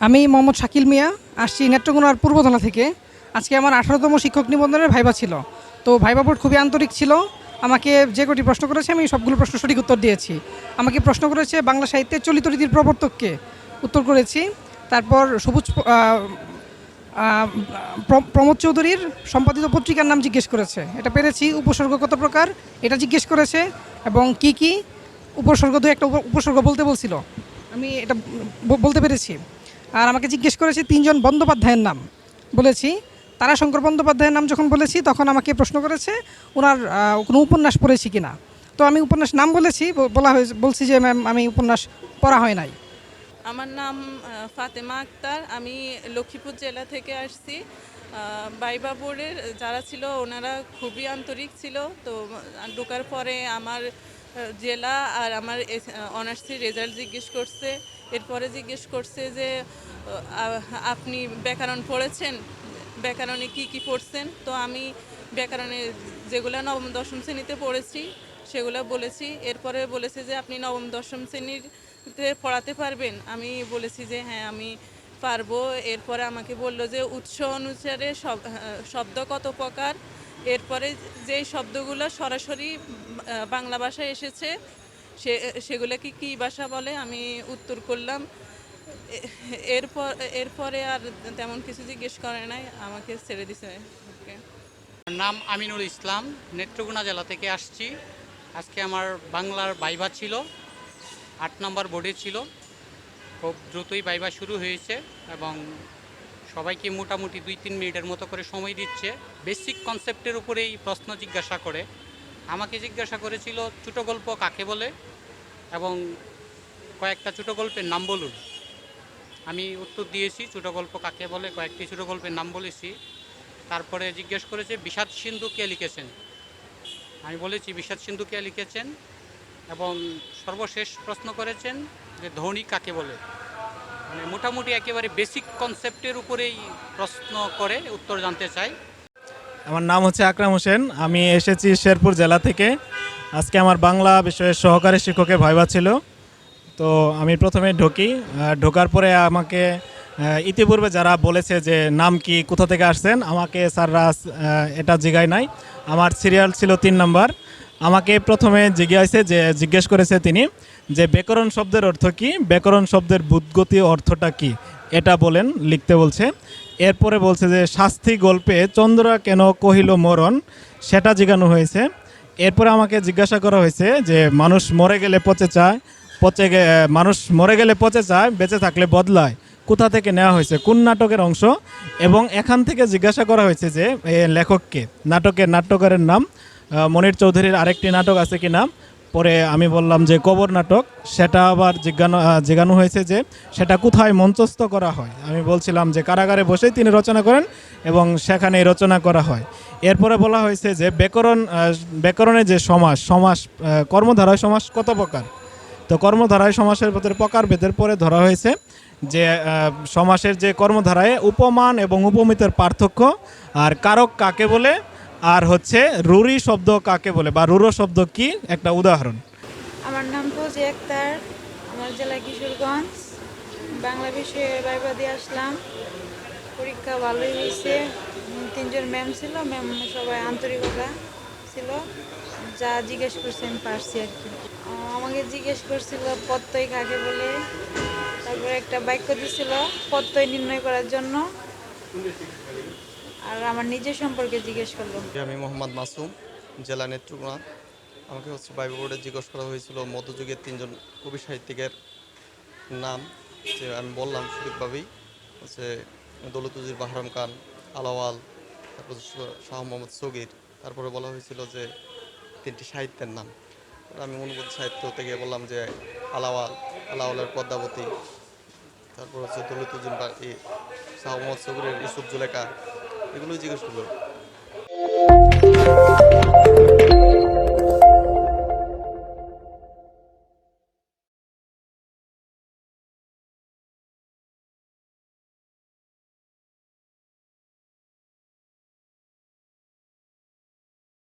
আমি মোহাম্মদ শাকিল মিয়া, আসছি নেত্রকোনার পূর্বতলা থেকে। আজকে আমার আঠারোতম শিক্ষক নিবন্ধনের ভাইবা ছিল। তো ভাইবা বোর্ড খুবই আন্তরিক ছিল। আমাকে যে কটি প্রশ্ন করেছে, আমি সবগুলো প্রশ্ন সঠিক উত্তর দিয়েছি। আমাকে প্রশ্ন করেছে, বাংলা সাহিত্যের চলিত রীতির প্রবর্তককে উত্তর করেছি। তারপর সবুজ প্রমোদ চৌধুরীর সম্পাদিত পত্রিকার নাম জিজ্ঞেস করেছে। এটা পেরেছি, উপসর্গ কত প্রকার? এটা জিজ্ঞেস করেছে এবং কি কি? উপসর্গ দু একটা উপ- উপসর্গ বলতে বলছিল। আমি এটা বলতে পেরেছি। আর আমাকে জিজ্ঞেস করেছে তিনজন বন্দ্যোপাধ্যায়ের নাম। বলেছি, তারাশঙ্কর বন্দ্যোপাধ্যায়ের নাম যখন বলেছি, তখন আমাকে প্রশ্ন করেছে, ওনার কোনো উপন্যাস পড়েছি কিনা তো আমি উপন্যাস নাম বলেছি বলা হয়েছে, বলছি যে, ম্যাম, আমি উপন্যাস পড়া হয় নাই। আমার নাম ফাতেমা আক্তার। আমি লক্ষ্মীপুর জেলা থেকে আসছি। বাইবা বোর্ডের যারা ছিল, ওনারা খুবই আন্তরিক ছিল। তো ঢোকার পরে আমার জেলা আর আমার অনার্সির রেজাল্ট জিজ্ঞেস করছে। এরপরে জিজ্ঞেস করছে যে আপনি ব্যাকরণ পড়েছেন? ব্যাকরণে কি কি পড়ছেন? তো আমি ব্যাকরণে যেগুলো নবম, দশম শ্রেণীতে পড়েছি, সেগুলো বলেছি। এরপরে বলেছে যে, আপনি নবম, দশম শ্রেণীতে পড়াতে পারবেন। আমি বলেছি যে হ্যাঁ আমি পারব। এরপরে আমাকে বলল যে, উৎস অনুসারে শব্দ কত প্রকার? এরপরে যেই শব্দগুলো সরাসরি বাংলা ভাষায় এসেছে সে, সেগুলোকে কী ভাষা বলে? আমি উত্তর করলাম। এরপর, এরপরে আর তেমন কিছু জিজ্ঞেস করে নাই। আমাকে ছেড়ে দিছে। ওকে। নাম আমিনুল ইসলাম। নেত্রকোনা জেলা থেকে আসছি। আজকে আমার বাংলার বাইবা ছিল। আট নম্বর বোর্ডে ছিল। খুব দ্রুতই বাইবা শুরু হয়েছে এবং সবাইকে মোটামুটি দুই তিন মিনিটের মতো করে সময় দিচ্ছে। বেসিক কনসেপ্টের উপরেই প্রশ্ন জিজ্ঞাসা করে। আমাকে জিজ্ঞাসা করেছিল, ছোটো গল্প কাকে বলে? এবং কয়েকটা ছোটো গল্পের নাম বলুন। আমি উত্তর দিয়েছি, ছোটো গল্প কাকে বলে? কয়েকটি ছোটো গল্পের নাম বলেছি। তারপরে জিজ্ঞেস করেছে, বিষাদ সিন্ধু কে লিখেছেন? আমি বলেছি, বিষাদ সিন্ধু কে লিখেছেন? এবং সর্বশেষ প্রশ্ন করেছেন যে, ধনী কাকে বলে? মানে মোটামুটি একেবারে বেসিক কনসেপ্টের উপরেই প্রশ্ন করে উত্তর জানতে চাই। আমার নাম হচ্ছে আকরাম হোসেন। আমি এসেছি শেরপুর জেলা থেকে। আজকে আমার বাংলা বিষয়ের সহকারী শিক্ষকের ভাইবা ছিল। তো আমি প্রথমে ঢুকি। ঢোকার পরে আমাকে ইতিপূর্বে যারা বলেছে যে নাম কি, কোথা থেকে আসছেন, আমাকে স্যাররা এটা জিগায় নাই। আমার সিরিয়াল ছিল তিন নাম্বার। আমাকে প্রথমে জিজ্ঞাসে যে জিজ্ঞেস করেছে তিনি যে ব্যাকরণ শব্দের অর্থ কি? ব্যাকরণ শব্দের বুদ্গতি অর্থটা কি? এটা বলেন, লিখতে বলছে। এরপরে বলছে যে, শাস্তি গল্পে চন্দ্রা কেন কহিল মরণ, সেটা জিজ্ঞানো হয়েছে। এরপরে আমাকে জিজ্ঞাসা করা হয়েছে যে, মানুষ মরে গেলে পচে চায়, পচে মানুষ মরে গেলে পচে চায়, বেঁচে থাকলে বদলায়। কোথা থেকে নেওয়া হয়েছে? কোন নাটকের অংশ? এবং এখান থেকে জিজ্ঞাসা করা হয়েছে যে লেখককে, নাটকের নাট্যকারের নাম মনির চৌধুরীর আরেকটি নাটক আছে কি নাম পরে আমি বললাম যে কবর নাটক, সেটা আবার জিজ্ঞানো জিজ্ঞানো হয়েছে যে সেটা কোথায় মঞ্চস্থ করা হয়? আমি বলছিলাম যে কারাগারে বসেই তিনি রচনা করেন এবং সেখানেই রচনা করা হয়। এরপরে বলা হয়েছে যে ব্যাকরণ ব্যাকরণে যে সমাস সমাস কর্মধারায় সমাস কত প্রকার? তো কর্মধারায় সমাসের ভিতরে প্রকার ভেদের পরে ধরা হয়েছে যে সমাসের যে কর্মধারায় উপমান এবং উপমিতের পার্থক্য আর কারক কাকে বলে? আর হচ্ছে রুরি শব্দ কাকে বলে? বা রুরো শব্দ কি? একটা উদাহরণ। আমার নাম ফৌজি আক্তার। আমার জেলা কিশোরগঞ্জ। বাংলা বিষয়ে বাইবা দিয়ে আসলাম। পরীক্ষা ভালোই হয়েছে। তিনজন ম্যাম ছিল। ম্যাম সবাই আন্তরিকতা ছিল। যা জিজ্ঞেস করছে আমি পারছি আর কি। আমাকে জিজ্ঞেস করছিল প্রত্যয় কাকে বলে? তারপরে একটা বাক্য দিছিল প্রত্যয় নির্ণয় করার জন্য। আর আমার নিজের সম্পর্কে জিজ্ঞেস করল। আমি মোহাম্মদ মাসুম, জেলা নেত্রকোনা। আমাকে হচ্ছে বাইবেল বোর্ডে জিজ্ঞেস করা হয়েছিল, মধ্যযুগের তিনজন কবি সাহিত্যিকের নাম। যে আমি বললাম সঠিকভাবেই হচ্ছে দৌলতুজির বাহরাম খান, আলাওয়াল, তারপর শাহ মোহাম্মদ সগির। তারপরে বলা হয়েছিল যে তিনটি সাহিত্যের নাম। আমি অনুবাদ সাহিত্য থেকে বললাম যে আলাওয়াল, আলাওয়ালের পদ্মাবতী। তারপর হচ্ছে এই শাহ মোহাম্মদ সগিরের ইসুফ জুলেখা এগুলোই জিজ্ঞেস করল